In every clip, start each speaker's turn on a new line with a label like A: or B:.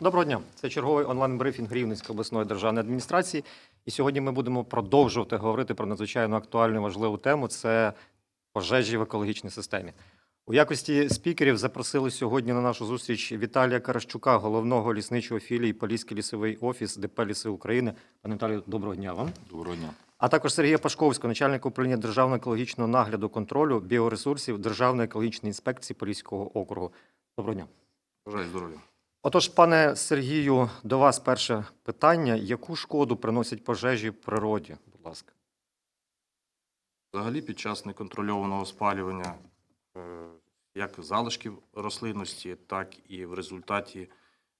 A: Доброго дня. Це черговий онлайн-брифінг Рівненської обласної державної адміністрації. І сьогодні ми будемо продовжувати говорити про надзвичайно актуальну і важливу тему це пожежі в екологічній системі. У якості спікерів запросили сьогодні на нашу зустріч Віталія Каращука, головного лісничого філії Поліський лісовий офіс ДП Ліси України. Пане Віталію, доброго дня вам.
B: Доброго дня.
A: А також Сергія Пашковського, начальника управління державного екологічного нагляду контролю біоресурсів Державної екологічної інспекції Поліського округу. Доброго дня.
B: Бажаю здоров'я.
A: Отож, пане Сергію, до вас перше питання: яку шкоду приносять пожежі природі? Будь ласка.
B: Взагалі, під час неконтрольованого спалювання е, як залишків рослинності, так і в результаті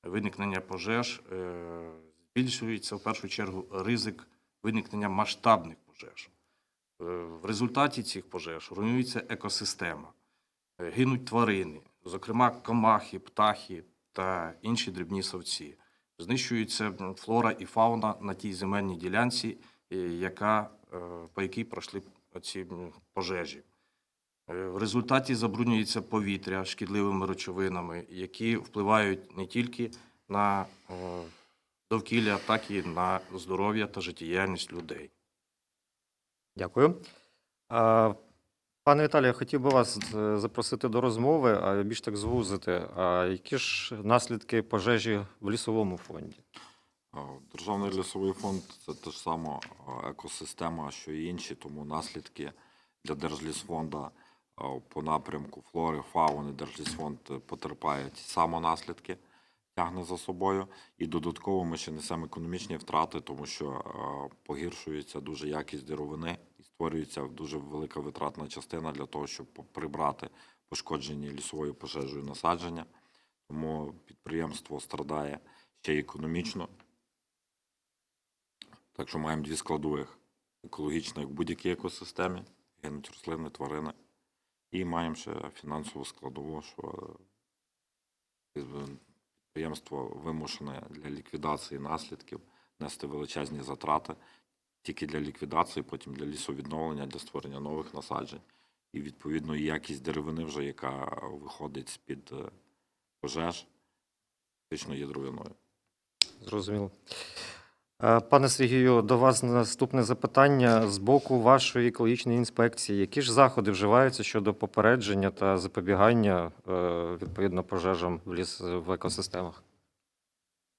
B: виникнення пожеж е, збільшується в першу чергу ризик виникнення масштабних пожеж. Е, В результаті цих пожеж руйнується екосистема, гинуть тварини, зокрема комахи, птахи та інші дрібні совці. Знищується флора і фауна на тій земельній ділянці, е, яка, е, по якій пройшли ці пожежі. Е, В результаті забруднюється повітря шкідливими речовинами, які впливають не тільки на довкілля, так і на здоров'я та життєдіяльність людей.
A: Дякую. Пане Віталію, я хотів би вас е, запросити до розмови, а більш так звузити. А які ж наслідки пожежі в лісовому фонді?
C: Державний лісовий фонд це те ж сама екосистема, що і інші, тому наслідки для Держлісфонда по напрямку флори, фауни Держлісфонд е, потерпає ті самі наслідки, тягне за собою. І додатково ми ще несемо економічні втрати, тому що погіршується дуже якість деревини створюється дуже велика витратна частина для того, щоб прибрати пошкоджені лісовою пожежею насадження. Тому підприємство страдає ще й економічно. Так що маємо дві складових: екологічна, в будь-якій екосистемі, гинуть рослини, тварини. І маємо ще фінансову складову, що е, підприємство вимушене для ліквідації наслідків нести величезні затрати тільки для ліквідації, потім для лісовідновлення, для створення нових насаджень. І відповідно якість деревини, вже яка виходить з-під е, пожеж, фактично є дров'яною.
A: Зрозуміло. Е, Пане Сергію, до вас наступне запитання з боку вашої екологічної інспекції. Які ж заходи вживаються щодо попередження та запобігання е, відповідно пожежам в ліс в екосистемах?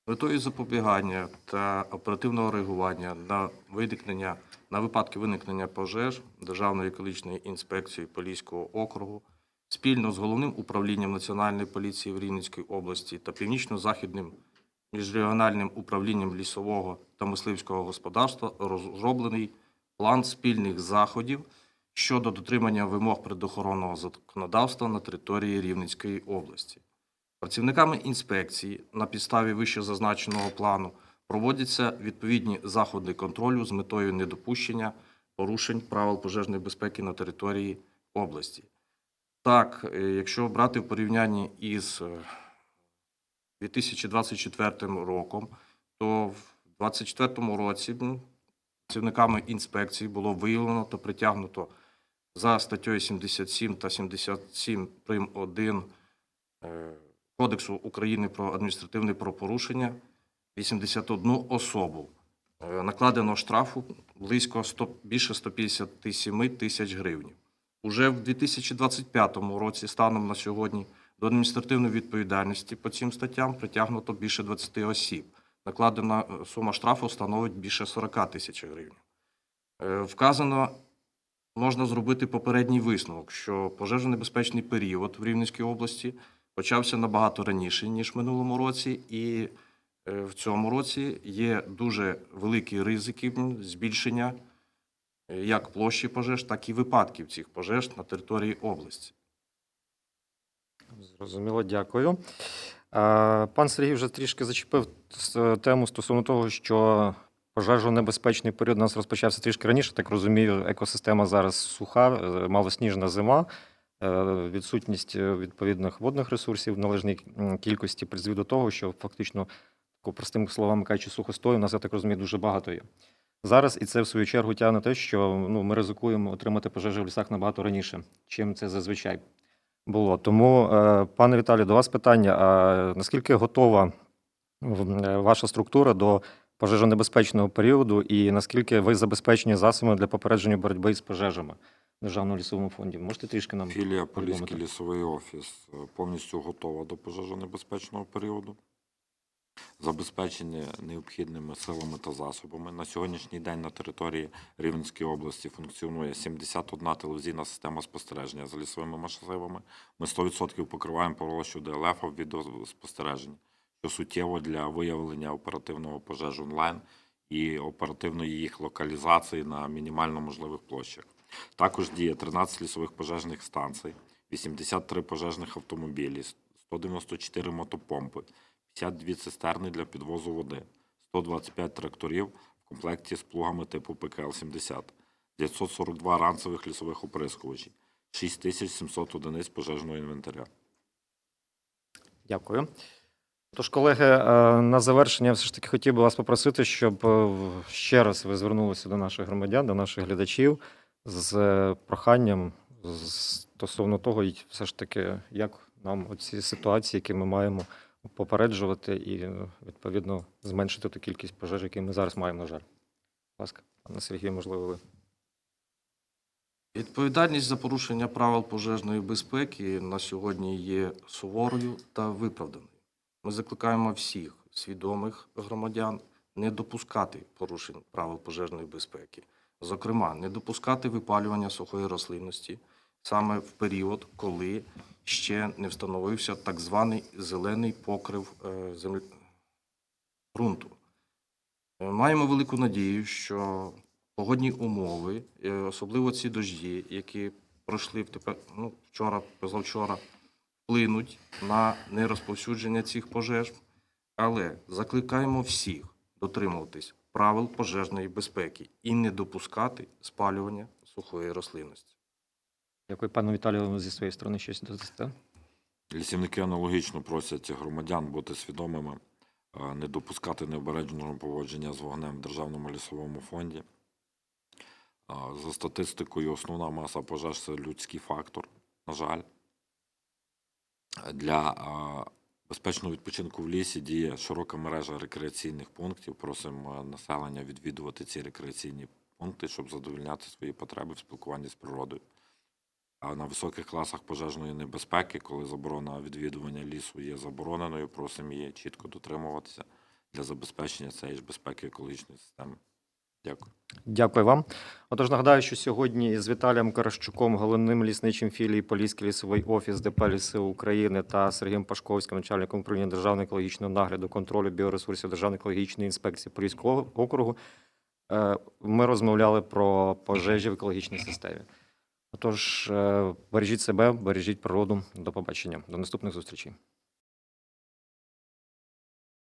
B: Метою запобігання та оперативного реагування на виникнення на випадки виникнення пожеж Державної екологічної інспекції Поліського округу спільно з головним управлінням Національної поліції в Рівненській області та північно-західним міжрегіональним управлінням лісового та мисливського господарства розроблений план спільних заходів щодо дотримання вимог природоохоронного законодавства на території Рівненської області. Працівниками інспекції на підставі вищезазначеного плану проводяться відповідні заходи контролю з метою недопущення порушень правил пожежної безпеки на території області. Так, е, якщо брати в порівнянні із е, 2024 роком, то в 2024 році працівниками інспекції було виявлено та притягнуто за статтею 77 та 77 прим. 1 е, Кодексу України про адміністративне правопорушення 81 особу. Е, Накладено штрафу близько 100, більше 157 тисяч гривень. Уже в 2025 році, станом на сьогодні, до адміністративної відповідальності по цим статтям притягнуто більше 20 осіб. Накладена е, сума штрафу становить більше 40 тисяч гривень. Е, Вказано, можна зробити попередній висновок, що пожежонебезпечний період в Рівненській області почався набагато раніше, ніж в минулому році, і е, в цьому році є дуже великі ризики збільшення е, як площі пожеж, так і випадків цих пожеж на території області.
A: Зрозуміло, дякую. Пан Сергій вже трішки зачепив тему стосовно того, що пожежонебезпечний період у нас розпочався трішки раніше. Так розумію, екосистема зараз суха, е, малосніжна зима. Е, Відсутність е, відповідних водних ресурсів в належній кількості призвів до того, що фактично, простими словами кажучи, сухостою у нас, я так розумію, дуже багато є. Зараз і це в свою чергу тягне те, що ну, ми ризикуємо отримати пожежі в лісах набагато раніше, чим це зазвичай було. Тому, е, пане Віталію, до вас питання: а наскільки готова ваша структура до пожежонебезпечного періоду і наскільки ви забезпечені засобами для попередження боротьби з пожежами Державному лісовому фонді? Можете трішки нам
C: Філія? Поліський лісовий офіс е, повністю готова до пожежонебезпечного періоду. Забезпечені необхідними силами та засобами. На сьогоднішній день на території Рівненської області функціонує 71 телевізійна система спостереження за лісовими масивами. Ми 100% покриваємо площу ДЛФ в відеоспостереженні, що суттєво для виявлення оперативного пожеж онлайн і оперативної їх локалізації на мінімально можливих площах. Також діє 13 лісових пожежних станцій, 83 пожежних автомобілі, 194 мотопомпи, 52 цистерни для підвозу води, 125 тракторів в комплекті з плугами типу ПКЛ-70, 942 ранцевих лісових оприскувачів, 6700 одиниць пожежного інвентаря.
A: Дякую. Тож, колеги, е, на завершення все ж таки хотів би вас попросити, щоб е, ще раз ви звернулися до наших громадян, до наших глядачів з е, проханням стосовно того, і все ж таки, як нам оці ситуації, які ми маємо попереджувати і відповідно зменшити ту кількість пожеж, які ми зараз маємо, на жаль. Будь ласка, пане Сергію, можливо, ви.
B: Відповідальність за порушення правил пожежної безпеки на сьогодні є суворою та виправданою. Ми закликаємо всіх свідомих громадян не допускати порушень правил пожежної безпеки, зокрема, не допускати випалювання сухої рослинності саме в період, коли ще не встановився так званий зелений покрив е, землі... ґрунту. Е, Маємо велику надію, що погодні умови, е, особливо ці дожді, які пройшли тепер, ну, вчора, позавчора, вплинуть на нерозповсюдження цих пожеж. Але закликаємо всіх дотримуватись правил пожежної безпеки і не допускати спалювання сухої рослинності.
A: Дякую, пане Віталію, зі своєї сторони щось додасте.
C: Лісівники аналогічно просять громадян бути свідомими, не допускати необережного поводження з вогнем в Державному лісовому фонді. За статистикою, основна маса пожеж це людський фактор, на жаль. Для безпечного відпочинку в лісі діє широка мережа рекреаційних пунктів. Просимо е, населення відвідувати ці рекреаційні пункти, щоб задовольняти свої потреби в спілкуванні з природою. А на високих класах пожежної небезпеки, коли заборона відвідування лісу є забороненою, просимо її чітко дотримуватися для забезпечення цієї ж безпеки екологічної системи. Дякую.
A: Дякую вам. Отож, нагадаю, що сьогодні з Віталієм Каращуком, головним лісничим філії Поліський лісовий офіс ДП «Ліси України та Сергієм Пашковським, начальником управління Державного екологічного нагляду, контролю біоресурсів Державної екологічної інспекції Поліського округу. е, Ми розмовляли про пожежі в екологічній системі. Отож, е, бережіть себе, бережіть природу. До побачення. До наступних зустрічей.